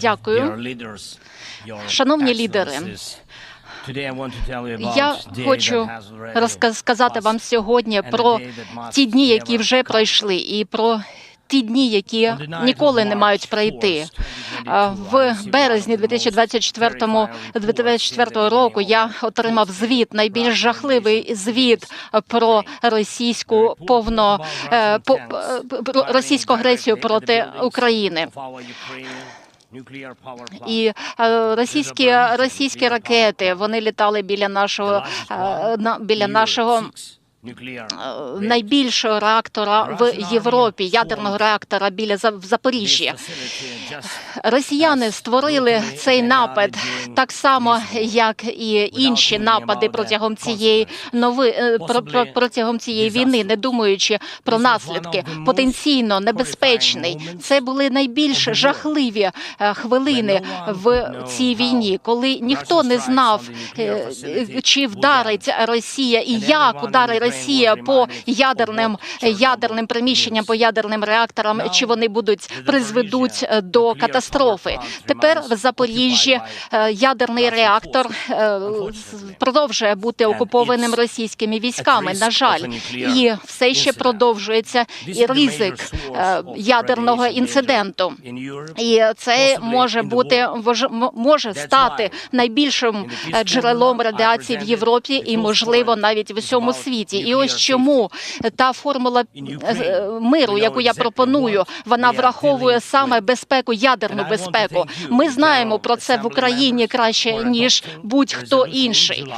Дякую. Шановні лідери, я хочу розказати вам сьогодні про ті дні, які вже пройшли, і про ті дні, які ніколи не мають пройти. В березні 2024 2024 року я отримав звіт, найбільш жахливий звіт про російську повно е, по- е, про російську агресію проти України. І е, російські російські ракети вони літали біля нашого на біля нашого найбільшого реактора в Європі, ядерного реактора біля За- в Запоріжжі. Росіяни створили цей напад так само, як і інші напади протягом цієї нови е, про- про- протягом цієї війни, не думаючи про наслідки. Потенційно небезпечний. Це були найбільш жахливі е, хвилини в цій війні, коли ніхто не знав, е, е, чи вдарить Росія і як ударить Росія по ядерним ядерним приміщенням, по ядерним реакторам, чи вони будуть призведуть е, до катастрофи. Тепер в Запоріжжі е, ядерний реактор е, продовжує бути окупованим російськими військами. На жаль, і все ще продовжується і ризик е, ядерного інциденту. І це може бути може стати найбільшим е, джерелом радіації в Європі і, можливо, навіть в усьому світі. І ось чому та формула е, миру, яку я пропоную, вона враховує саме безпеку, ядерну безпеку. Ми знаємо про це в Україні краще ніж будь-хто інший.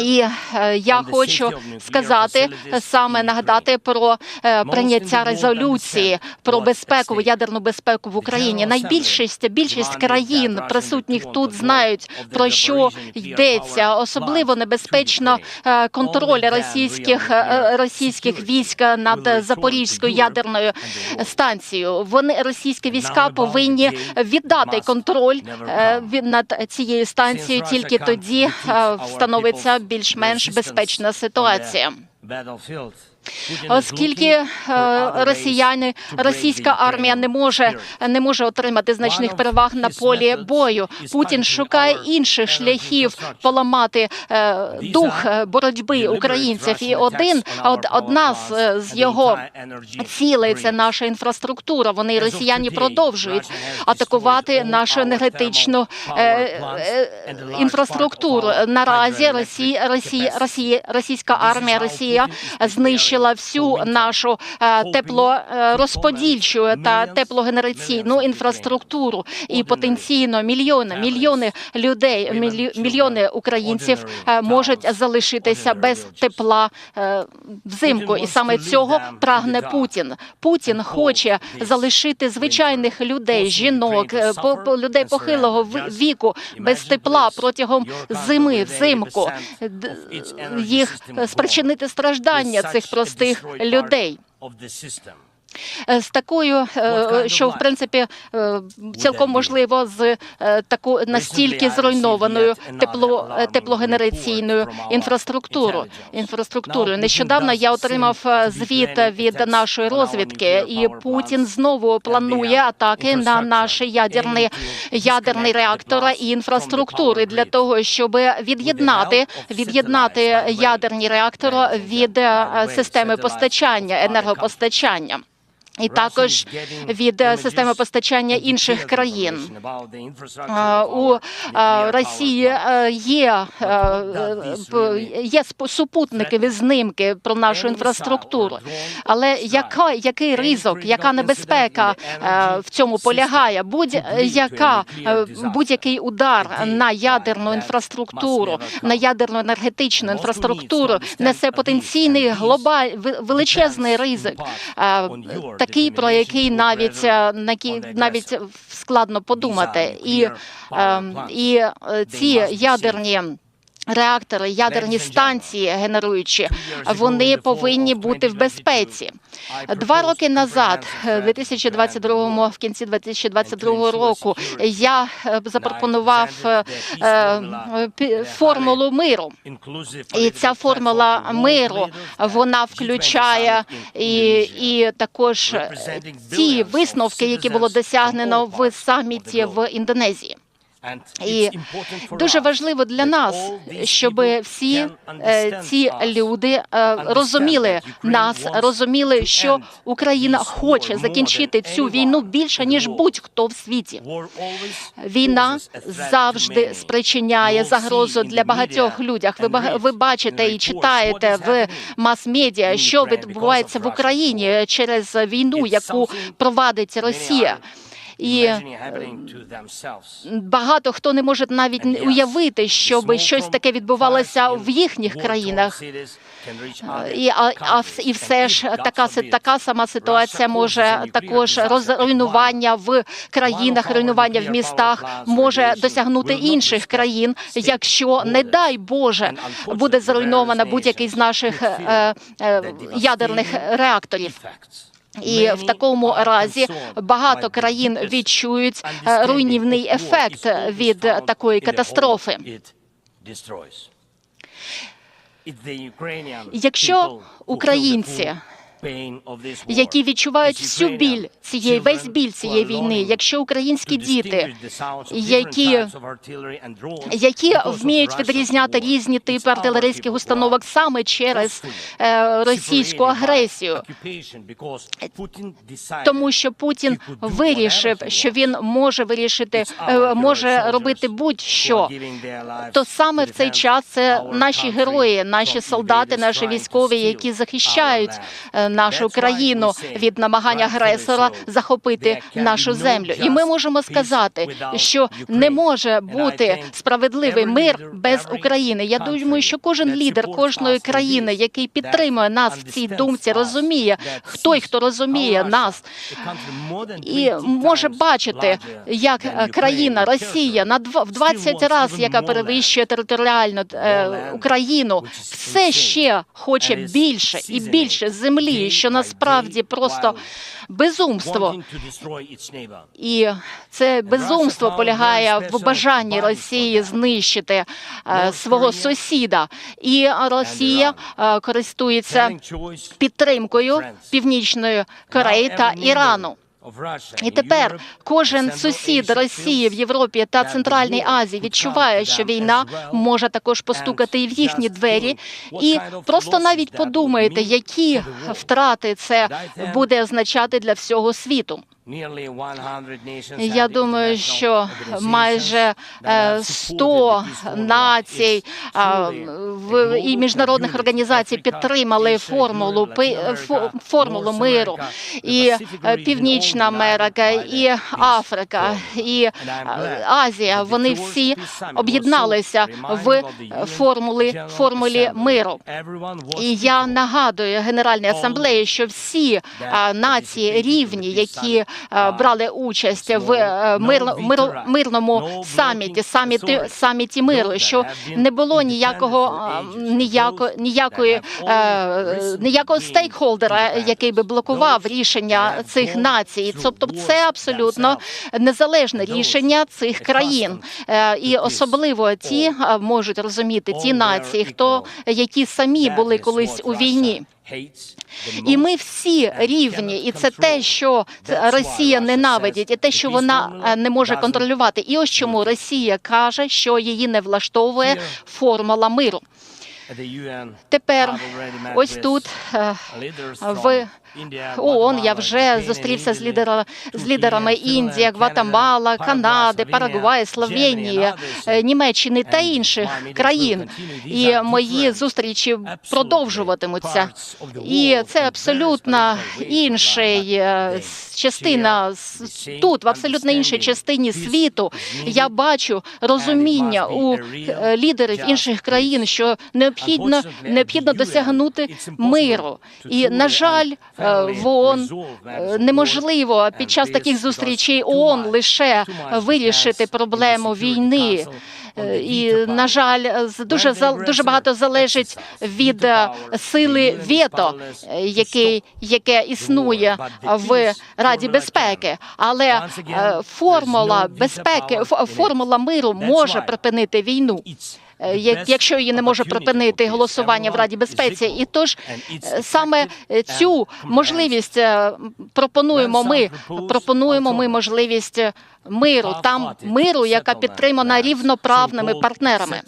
І е, я хочу сказати е, саме нагадати про е, прийняття резолюції про безпеку, ядерну безпеку в Україні. Найбільшість більшість країн присутніх тут знають про що йдеться. Особливо небезпечно е, контроль російських е, російських військ над Запорізькою ядерною станцією. Вони російські війська повинні віддати контроль е, над цією станцією. Тільки тоді е, встановиться більш-менш безпечна ситуація. Оскільки е, росіяни, російська армія не може не може отримати значних переваг на полі бою. Путін шукає інших шляхів поламати е, дух боротьби українців. І один одна з, його цілей це наша інфраструктура. Вони росіяни продовжують атакувати нашу енергетичну е, інфраструктуру. Наразі Росія, Росія, російська армія, Росія знищила всю нашу е, теплорозподільчу та теплогенераційну інфраструктуру. І потенційно мільйони, мільйони людей, мільйони українців е, можуть залишитися без тепла е, взимку. І саме цього прагне Путін. Путін хоче залишити звичайних людей, жінок, е, людей похилого віку без тепла протягом зими, взимку. Їх е, спричинити страждання цих простих людей. Е, з такою, е, що в принципі е, цілком можливо з е, таку настільки зруйнованою тепло е, теплогенераційною інфраструктурою. Інфраструктурою нещодавно я отримав е, звіт від нашої розвідки, і Путін знову планує атаки на наші ядерні ядерні реактори і інфраструктури для того, щоб від'єднати від'єднати ядерні реактори від е, системи постачання енергопостачання. І також від е, системи постачання інших країн у Росії е, є, е, є супутникові знимки про нашу інфраструктуру. Але яка який ризик, яка небезпека в цьому полягає? Будь-яка будь-який удар на ядерну інфраструктуру, на ядерну енергетичну інфраструктуру несе потенційний глобаль величезний ризик. Такий, про який навіть е, навіть складно подумати, і, е, і е, ці ядерні реактори, ядерні станції генеруючі, вони повинні бути в безпеці. Два роки назад, е, 2022, в кінці 2022 року, я е, запропонував е, е, формулу миру. І ця формула миру вона включає і, і також е, ті висновки, які було досягнено в саміті в Індонезії. І дуже важливо для нас, щоб всі е, ці люди е, розуміли нас, розуміли, що Україна хоче закінчити цю війну більше ніж будь-хто в світі. Війна завжди спричиняє загрозу для багатьох людях. Ви ви бачите і читаєте в мас-медіа, що відбувається в Україні через війну, яку провадить Росія. І багато хто не може навіть уявити, щоб щось таке відбувалося в їхніх країнах. І, а, а і все ж така така сама ситуація може також розруйнування в країнах, руйнування в містах може досягнути інших країн, якщо не дай Боже буде зруйновано будь-який з наших е, е, ядерних реакторів. І в такому разі багато країн відчують е, руйнівний ефект від такої катастрофи. Якщо українці, які відчувають всю біль цієї весь біль цієї війни, якщо українські діти, які, які вміють відрізняти різні типи артилерійських установок саме через е, російську агресію, тому що Путін вирішив, що він може вирішити, е, може робити будь-що. То саме в цей час це наші герої, наші солдати, наші військові, які захищають е, нашу країну від намагання агресора захопити нашу землю. І ми можемо сказати, що не може бути справедливий мир без України. Я думаю, що кожен лідер кожної країни, який підтримує нас в цій думці, розуміє, хто й хто розуміє нас. І може бачити, як е, країна Росія на в 20 разів, яка перевищує територіально е, Україну, все ще хоче більше і більше землі, що насправді просто безумство. І це безумство полягає в бажанні Росії знищити е, свого сусіда, і Росія е, користується підтримкою Північної Кореї та Ірану. І тепер кожен сусід Росії в Європі та Центральній Азії відчуває, що війна може також постукати і в їхні двері. І просто навіть подумайте, які втрати це буде означати для всього світу. Я думаю, що майже е, 100 націй в- і міжнародних організацій підтримали формулу формулу миру. І е, Північна Америка, і Африка, і е, Азія. Вони всі об'єдналися в формулі формулі миру. І я нагадую Генеральній асамблеї, що всі нації рівні, які брали участь в е, мирно, миро- мирному саміті, саміті, саміті миру, що не було ніякого ніяко, ніякої е, ніякого стейкхолдера, який би блокував рішення цих націй. Тобто, це абсолютно незалежне рішення цих країн, Е, і особливо ті можуть розуміти ті нації, хто які самі були колись у війні. І ми всі рівні, і це те, що Росія ненавидить, і те, що вона е, не може контролювати. І ось чому Росія каже, що її не влаштовує формула миру. Тепер ось тут е, в ООН я вже зустрівся з лідера з лідерами Індії, Гватемала, Канади, Парагваю, Словенії, е, Німеччини та інших країн. І мої зустрічі продовжуватимуться. І це абсолютно інший е, частина тут, в абсолютно іншій частині світу. Я бачу розуміння у е, лідерів інших країн, що необхідно необхідно досягнути миру. І на жаль, в ООН е, неможливо під час таких зустрічей ООН лише вирішити проблему війни. Е, І на жаль, дуже дуже багато залежить від е, сили вето, е, який яке існує в Раді безпеки. Але е, формула безпеки, формула миру може припинити війну. Е, як- Якщо її не може припинити голосування в Раді безпеці, і тож е, саме е, цю можливість пропонуємо ми. Пропонуємо ми можливість миру, там миру, яка підтримана рівноправними партнерами.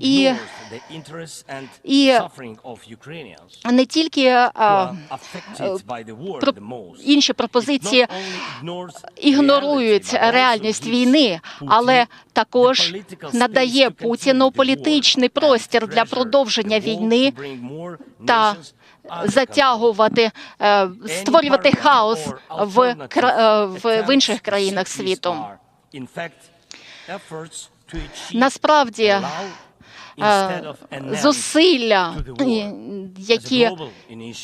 І, і Не тільки е, про- інші пропозиції ігнорують реальність війни, але також надає Путіну політичний простір для продовження війни та затягувати, е, створювати хаос в, е, в, в інших країнах світу. Насправді, е, зусилля, які,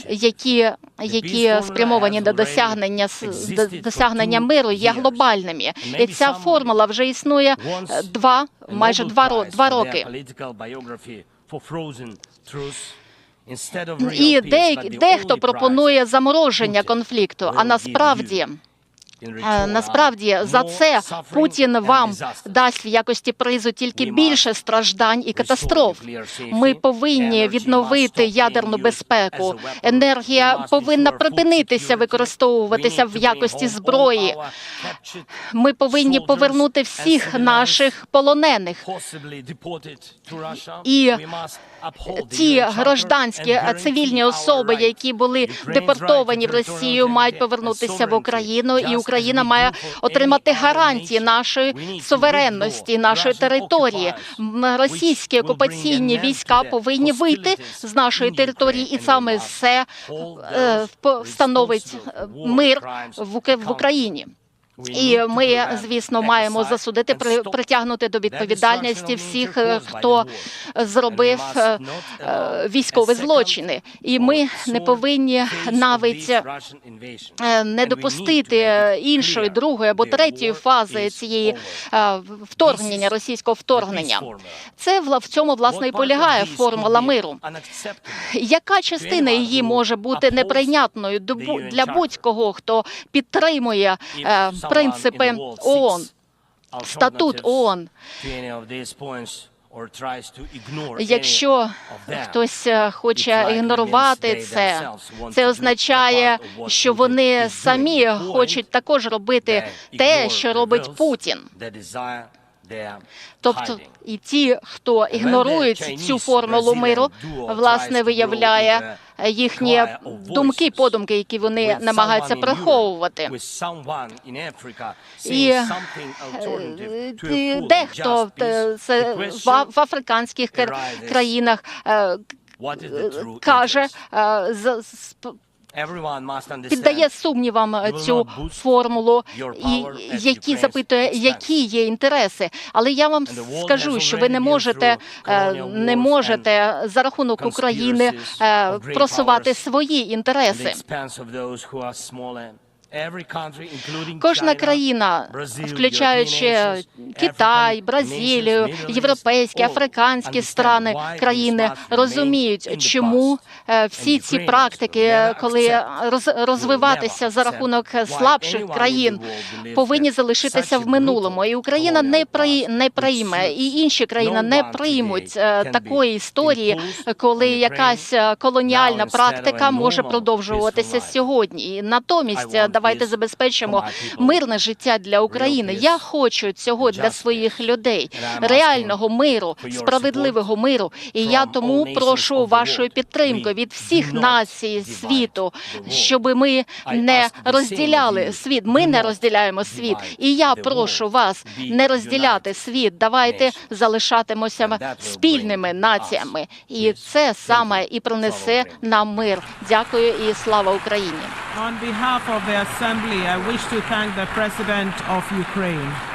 які, які спрямовані до досягнення до досягнення миру, є глобальними. І ця формула вже існує е, два, майже два, два роки. І деякі дехто пропонує замороження конфлікту. А насправді, насправді за це Путін вам дасть в якості призу тільки більше страждань і катастроф. Ми повинні відновити ядерну безпеку. Енергія повинна припинитися використовуватися в якості зброї. Ми повинні повернути всіх наших полонених. І ті гражданські цивільні особи, які були депортовані в Росію, мають повернутися в Україну, і Україна має отримати гарантії нашої суверенності, нашої території. Російські окупаційні війська повинні вийти з нашої території, і саме це е, встановить е, мир в Ук- в Україні. І ми, звісно, маємо засудити при притягнути до відповідальності всіх, е, хто зробив е, е, військові злочини. І ми не повинні навіть не допустити іншої, другої або третьої фази цієї вторгнення, російського вторгнення. Це в цьому власне і полягає формула миру. Яка частина її може бути неприйнятною для будь-кого, хто підтримує принципи ООН, статут ООН? Якщо хтось е, хоче ігнорувати це, це означає, що вони самі хочуть також робити те, що робить Путін. Тобто, і ті, хто ігнорують цю формулу миру, власне виявляє їхні думки, подумки, які вони намагаються приховувати. І е, е, дехто е, це в африканських країнах каже, піддає сумнівам е, цю формулу, і які запитує, які є інтереси. Але я вам скажу, що ви не можете е, не можете за рахунок України е, просувати свої інтереси. Кожна країна, включаючи Китай, Бразилію, європейські, африканські страни, країни, розуміють, чому е, всі ці практики, коли роз- розвиватися за рахунок слабших країн, повинні залишитися в минулому. І Україна не при не прийме, і інші країни не приймуть е, такої історії, коли якась е, колоніальна практика може продовжуватися сьогодні. І натомість е, давайте забезпечимо мирне життя для України. Я хочу цього для своїх людей, реального миру, справедливого миру. І я тому прошу вашої підтримки від всіх націй світу, щоб ми не розділяли світ. Ми не розділяємо світ. І я прошу вас не розділяти світ. Давайте залишатимося спільними націями. І це саме і принесе нам мир. Дякую і слава Україні. Assembly, I wish to thank the President of Ukraine.